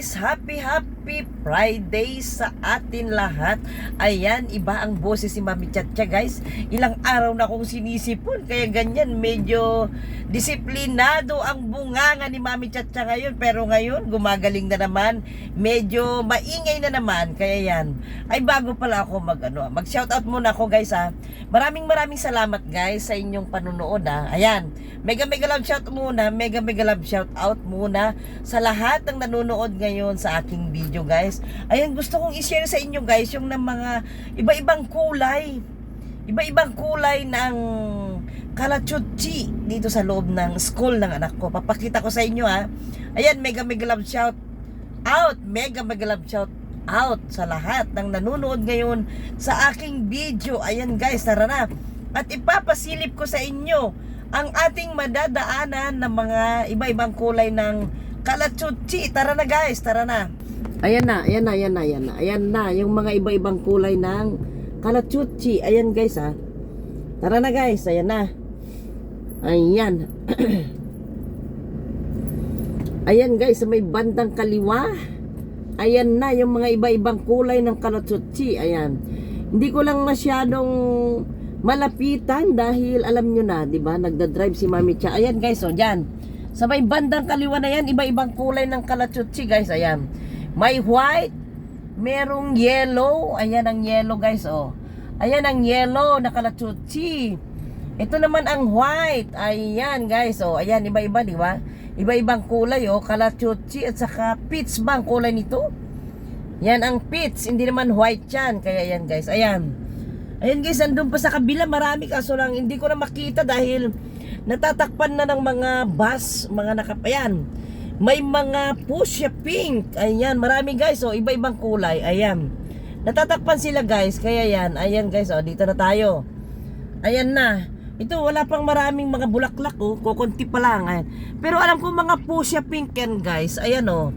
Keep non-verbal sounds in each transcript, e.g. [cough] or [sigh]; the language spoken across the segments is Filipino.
guys, happy happy Friday sa atin lahat. Ayan, iba ang boses ni Mami Chacha guys. Ilang araw na akong sinisipon kaya ganyan medyo disiplinado ang bunganga ni Mami Chacha ngayon. Pero ngayon gumagaling na naman. Medyo maingay na naman kaya yan. Ay bago pala ako mag ano, mag shoutout muna ako guys ha. Maraming maraming salamat guys sa inyong panunood ha. Ayan, mega mega love shout muna, mega mega love shout out muna sa lahat ng nanonood ngayon sa aking video guys. Ayan, gusto kong i-share sa inyo guys yung ng mga iba-ibang kulay. Iba-ibang kulay ng kalachutsi dito sa loob ng school ng anak ko. Papakita ko sa inyo ha. Ayan, mega mega love shout out, mega mega love shout out sa lahat ng nanonood ngayon sa aking video. Ayan guys, tara na. At ipapasilip ko sa inyo ang ating madadaanan ng mga iba-ibang kulay ng kalachutsi. Tara na guys, tara na. Ayan na, ayan na, ayan na, ayan na. Ayan na, yung mga iba-ibang kulay ng kalachutsi. Ayan guys ha. Tara na guys, ayan na. Ayan. [clears throat] ayan guys, may bandang kaliwa. Ayan na, yung mga iba-ibang kulay ng kalachutsi. Ayan. Hindi ko lang masyadong malapitan dahil alam nyo na, di ba? Nagda-drive si Mami Cha. Ayan guys, oh, dyan. Sa may bandang kaliwa na yan, iba-ibang kulay ng kalachutsi guys. Ayan. May white, merong yellow. Ayan ang yellow guys, oh. Ayan ang yellow na kalachutsi. Ito naman ang white. Ayan guys, oh. Ayan, iba-iba, di ba? Iba-ibang kulay, oh. Kalachutsi at saka peach ba ang kulay nito? Yan ang peach, hindi naman white yan. Kaya yan guys, ayan. Ayan guys, andun pa sa kabila, marami kaso lang hindi ko na makita dahil natatakpan na ng mga bus, mga nakapayan. May mga fuchsia pink. Ayan, marami guys, oh, iba-ibang kulay. Ayan. Natatakpan sila guys, kaya yan. Ayan guys, oh, dito na tayo. Ayan na. Ito, wala pang maraming mga bulaklak, oh. Kukunti pa lang. Ayan. Pero alam ko mga fuchsia pink yan guys. Ayan, oh.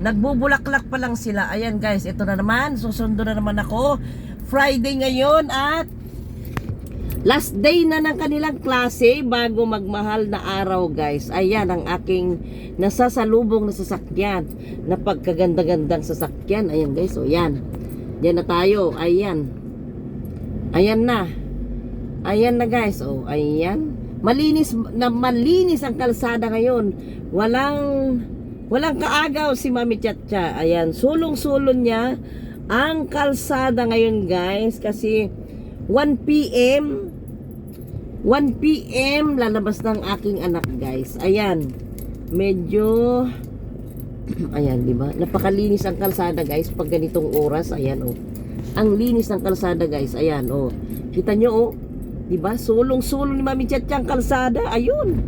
Nagbubulaklak pa lang sila. Ayan guys, ito na naman. Susundo na naman ako. Friday ngayon at last day na ng kanilang klase bago magmahal na araw guys. Ayan ang aking nasasalubong na sasakyan. Na pagkaganda-gandang sasakyan. Ayan guys, o yan. Yan na tayo. Ayan. Ayan na. Ayan na guys. O, ayan. Malinis na malinis ang kalsada ngayon. Walang walang kaagaw si Mami Chacha. Ayan, sulong-sulong niya ang kalsada ngayon guys kasi 1 p.m. 1 p.m. lalabas ng aking anak guys. Ayan. Medyo [clears throat] ayan, di ba? Napakalinis ang kalsada guys pag ganitong oras. Ayan oh. Ang linis ng kalsada guys. Ayan oh. Kita nyo oh. Di ba? Sulong-sulong ni Mami Chat ang kalsada. Ayun.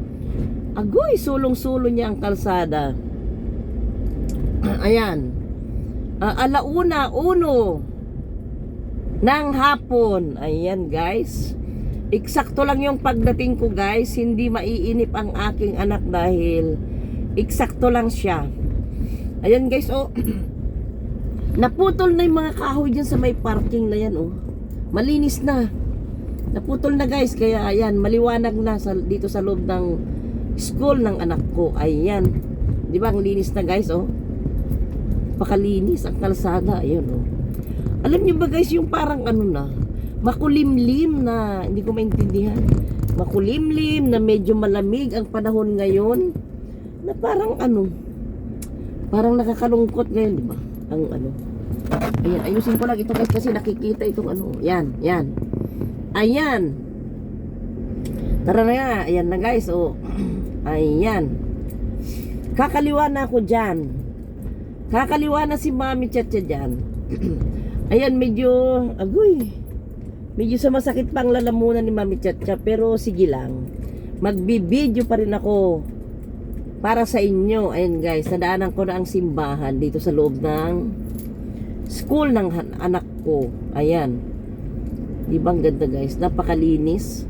Agoy, sulong-sulong niya ang kalsada. [clears throat] Ayan. Uh, alauna, uno ng hapon. Ayan guys. Eksakto lang yung pagdating ko guys. Hindi maiinip ang aking anak dahil eksakto lang siya. Ayan guys, oh. [clears throat] Naputol na yung mga kahoy dyan sa may parking na yan, oh. Malinis na. Naputol na guys, kaya ayan, maliwanag na sa, dito sa loob ng school ng anak ko. Ayan. Di ba, ang linis na guys, oh. Pakalinis ang kalsada, ayun, oh. Alam niyo ba guys, yung parang ano na, makulimlim na, hindi ko maintindihan. Makulimlim na medyo malamig ang panahon ngayon. Na parang ano, parang nakakalungkot ngayon, di ba? Ang ano. Ayan, ayusin ko lang ito guys kasi nakikita itong ano. Yan, yan. Ayan. Tara na nga. Ayan na guys. Oh. [clears throat] Ayan. Kakaliwa na ako dyan. Kakaliwa na si Mami Chacha dyan. [clears throat] Ayan, medyo, agoy. Medyo sa masakit pang lalamunan ni Mami Chacha. Pero sige lang. Magbibideo pa rin ako para sa inyo. Ayan guys, nadaanan ko na ang simbahan dito sa loob ng school ng anak ko. Ayan. Di ba ganda guys? Napakalinis.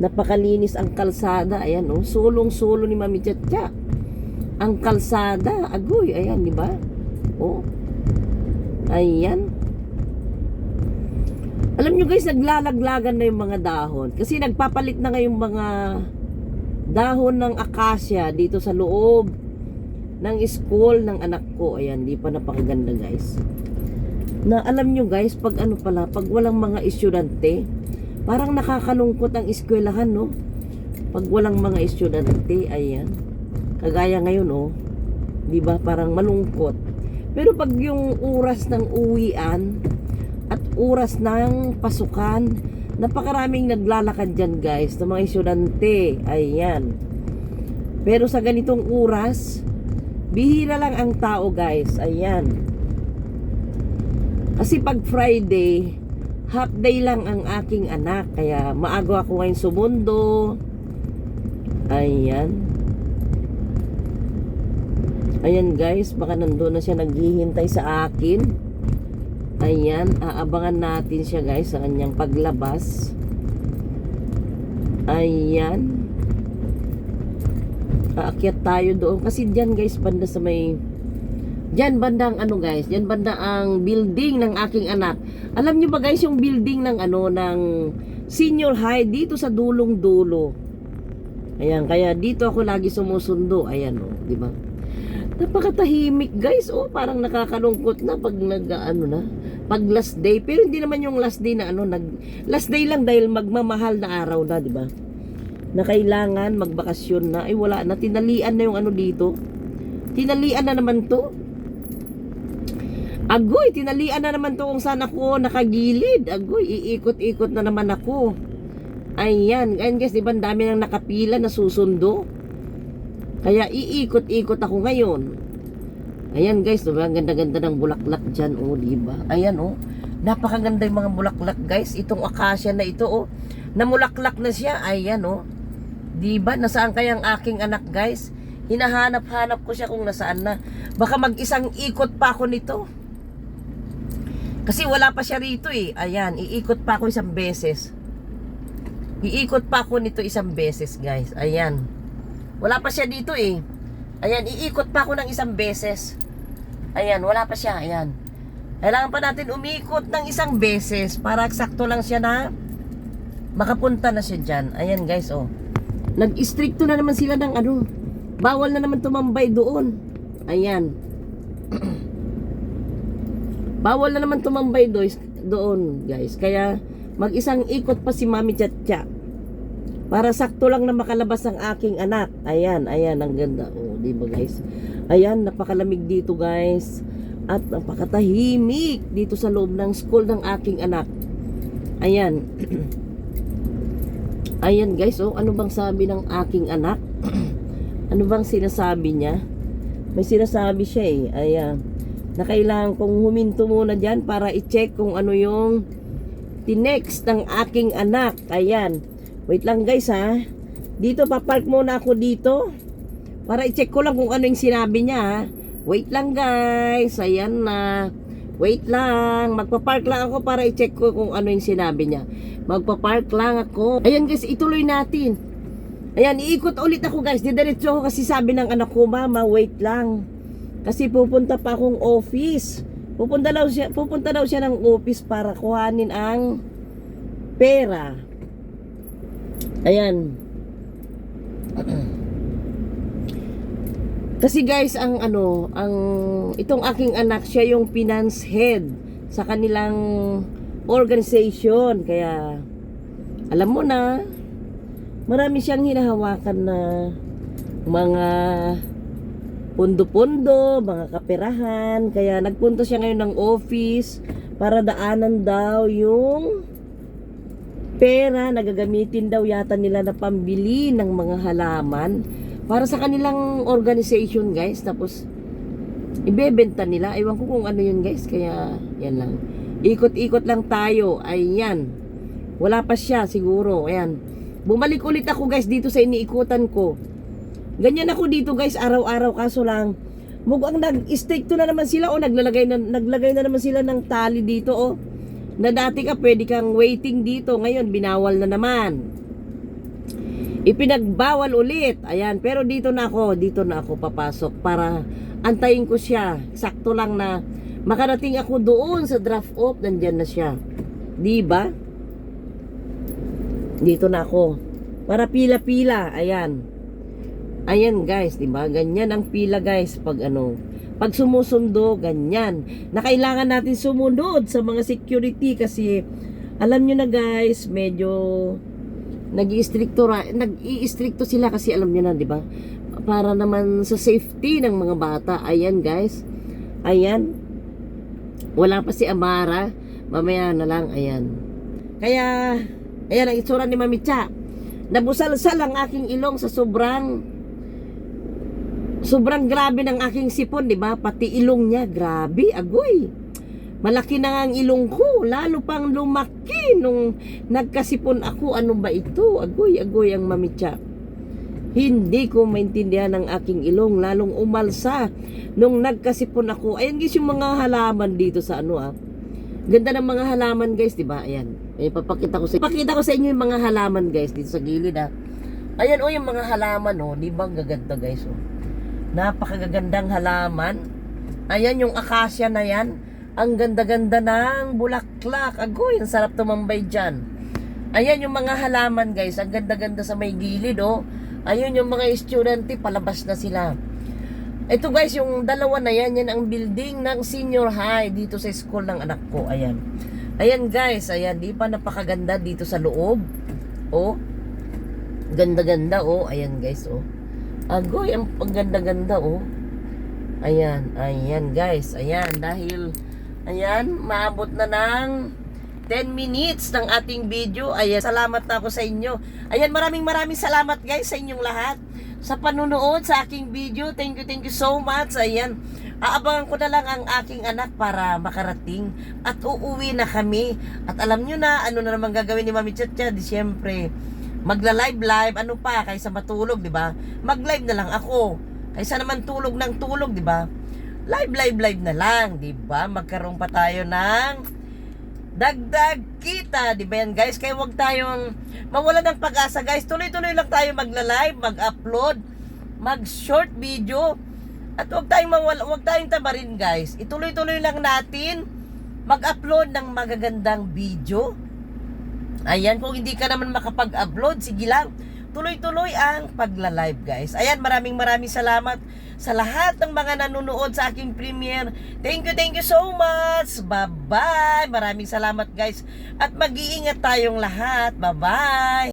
Napakalinis ang kalsada. Ayan oh. Sulong-sulo ni Mami Chacha. Ang kalsada. Agoy. Ayan, di ba? Oh. Ayan. Alam nyo guys, naglalaglagan na yung mga dahon. Kasi nagpapalit na ngayong mga dahon ng akasya dito sa loob ng school ng anak ko. Ayan, di pa napakaganda guys. Na alam nyo guys, pag ano pala, pag walang mga estudyante, parang nakakalungkot ang eskwelahan, no? Pag walang mga estudyante, ayan. Kagaya ngayon, oh. Di ba? Parang malungkot. Pero pag yung oras ng uwian oras ng pasukan, napakaraming naglalakad dyan guys, ng mga estudyante. Ayan. Pero sa ganitong oras, bihira lang ang tao guys. Ayan. Kasi pag Friday, half day lang ang aking anak. Kaya maaga ako ngayon sumundo. Ayan. Ayan guys, baka nandun na siya naghihintay sa akin. Ayan, aabangan natin siya guys sa kanyang paglabas. Ayan. Aakyat tayo doon. Kasi dyan guys, banda sa may... Dyan banda ang ano guys, dyan banda ang building ng aking anak. Alam niyo ba guys yung building ng ano, ng senior high dito sa dulong-dulo. Ayan, kaya dito ako lagi sumusundo. Ayan oh, di ba? Napakatahimik guys. Oh, parang nakakalungkot na pag nag ano na, pag last day. Pero hindi naman yung last day na ano, nag last day lang dahil magmamahal na araw na, di ba? Na kailangan magbakasyon na. Ay wala na tinalian na yung ano dito. Tinalian na naman to. Agoy, tinalian na naman to kung saan ako nakagilid. Agoy, iikot-ikot na naman ako. Ayan, ayan guys, di ba dami nang nakapila na susundo? Kaya iikot-ikot ako ngayon. Ayan guys, diba? Ang ganda-ganda ng bulaklak dyan, oh, diba? Ayan, oh. Napakaganda yung mga bulaklak, guys. Itong akasya na ito, oh. Namulaklak na siya. Ayan, oh. Diba? Nasaan kaya ang aking anak, guys? Hinahanap-hanap ko siya kung nasaan na. Baka mag-isang ikot pa ako nito. Kasi wala pa siya rito, eh. Ayan, iikot pa ako isang beses. Iikot pa ako nito isang beses, guys. Ayan. Wala pa siya dito eh. Ayan, iikot pa ako ng isang beses. Ayan, wala pa siya. Ayan. Kailangan pa natin umikot ng isang beses para sakto lang siya na makapunta na siya dyan. Ayan guys, oh. Nag-stricto na naman sila ng ano. Bawal na naman tumambay doon. Ayan. [clears throat] Bawal na naman tumambay do doon, guys. Kaya mag-isang ikot pa si Mami Chatcha. Para sakto lang na makalabas ang aking anak. Ayan, ayan, ang ganda. Oh, di ba guys? Ayan, napakalamig dito guys. At napakatahimik dito sa loob ng school ng aking anak. Ayan. [clears throat] ayan guys, oh, ano bang sabi ng aking anak? [clears throat] ano bang sinasabi niya? May sinasabi siya eh. Ayan. Na kailangan kong huminto muna dyan para i-check kung ano yung tinext ng aking anak. Ayan. Wait lang guys ha. Dito papark muna ako dito. Para i-check ko lang kung ano yung sinabi niya. Wait lang guys. Ayan na. Wait lang. Magpapark lang ako para i-check ko kung ano yung sinabi niya. Magpapark lang ako. Ayan guys, ituloy natin. Ayan, iikot ulit ako guys. Didiretso ako kasi sabi ng anak ko, Mama, wait lang. Kasi pupunta pa akong office. Pupunta daw siya, pupunta daw siya ng office para kuhanin ang pera. Ayan. [clears throat] Kasi guys, ang ano, ang itong aking anak siya yung finance head sa kanilang organization. Kaya alam mo na, marami siyang hinahawakan na mga pundo-pundo, mga kaperahan. Kaya nagpunta siya ngayon ng office para daanan daw yung pera na gagamitin daw yata nila na pambili ng mga halaman para sa kanilang organization guys tapos ibebenta nila. Ewan ko kung ano yun guys kaya yan lang. Ikot-ikot lang tayo. Ayan. Wala pa siya siguro. Ayan. Bumalik ulit ako guys dito sa iniikutan ko. Ganyan ako dito guys araw-araw. Kaso lang mukhang nag-stick to na naman sila o naglalagay na, naglagay na naman sila ng tali dito oh. Na dati ka pwede kang waiting dito. Ngayon binawal na naman ipinagbawal ulit. Ayan pero dito na ako dito na ako papasok para antayin ko siya. Sakto lang na makarating ako doon sa draft off nandyan na siya. Di ba dito na ako. Para pila-pila ayan. Ayan guys, 'di ba? Ganyan ang pila guys pag ano, pag sumusundo, ganyan. Na kailangan natin sumunod sa mga security kasi alam nyo na guys, medyo nag-iistrikto nag-iistrikto sila kasi alam nyo na, 'di ba? Para naman sa safety ng mga bata. Ayan guys. Ayan. Wala pa si Amara. Mamaya na lang, ayan. Kaya, ayan ang itsura ni Mami Cha. Nabusalsal ang aking ilong sa sobrang sobrang grabe ng aking sipon, di ba? Pati ilong niya, grabe, agoy. Malaki na nga ang ilong ko, lalo pang lumaki nung nagkasipon ako. Ano ba ito? Agoy, agoy ang Mami Cha. Hindi ko maintindihan ang aking ilong, lalong umalsa nung nagkasipon ako. Ayan guys yung mga halaman dito sa ano ah. Ganda ng mga halaman guys, di ba? Ayan. Ayan, papakita ko sa Papakita ko sa inyo yung mga halaman guys dito sa gilid ah. Ayan oh yung mga halaman oh, di ba gaganda guys oh. Napakagandang halaman. Ayan yung akasya na yan. Ang ganda-ganda ng bulaklak. Agoy, ang sarap tumambay dyan. Ayan yung mga halaman guys. Ang ganda-ganda sa may gilid oh. Ayun yung mga estudyante, palabas na sila. Ito guys, yung dalawa na yan, yan ang building ng senior high dito sa school ng anak ko. Ayan. Ayan guys, ayan, di pa napakaganda dito sa loob. Oh. Ganda-ganda oh. Ayan guys, oh. Agoy, ang ang ganda-ganda oh. Ayan, ayan guys, ayan dahil ayan, maabot na ng 10 minutes ng ating video. Ayan, salamat na ako sa inyo. Ayan, maraming maraming salamat guys sa inyong lahat sa panunood sa aking video. Thank you, thank you so much. Ayan, aabangan ko na lang ang aking anak para makarating at uuwi na kami. At alam nyo na, ano na naman gagawin ni Mami Chacha, di syempre, magla-live live, ano pa, kaysa matulog, di ba? Mag-live na lang ako. Kaysa naman tulog ng tulog, di ba? Live, live, live na lang, di ba? Magkaroon pa tayo ng dagdag kita, di ba yan guys? Kaya wag tayong mawala ng pag-asa guys. Tuloy-tuloy lang tayo magla-live, mag-upload, mag-short video. At wag tayong mawala, wag tayong tamarin guys. Ituloy-tuloy lang natin mag-upload ng magagandang video. Ayan, kung hindi ka naman makapag-upload, sige lang. Tuloy-tuloy ang pagla-live guys. Ayan, maraming maraming salamat sa lahat ng mga nanonood sa aking premiere. Thank you, thank you so much. Bye-bye. Maraming salamat guys. At mag-iingat tayong lahat. Bye-bye.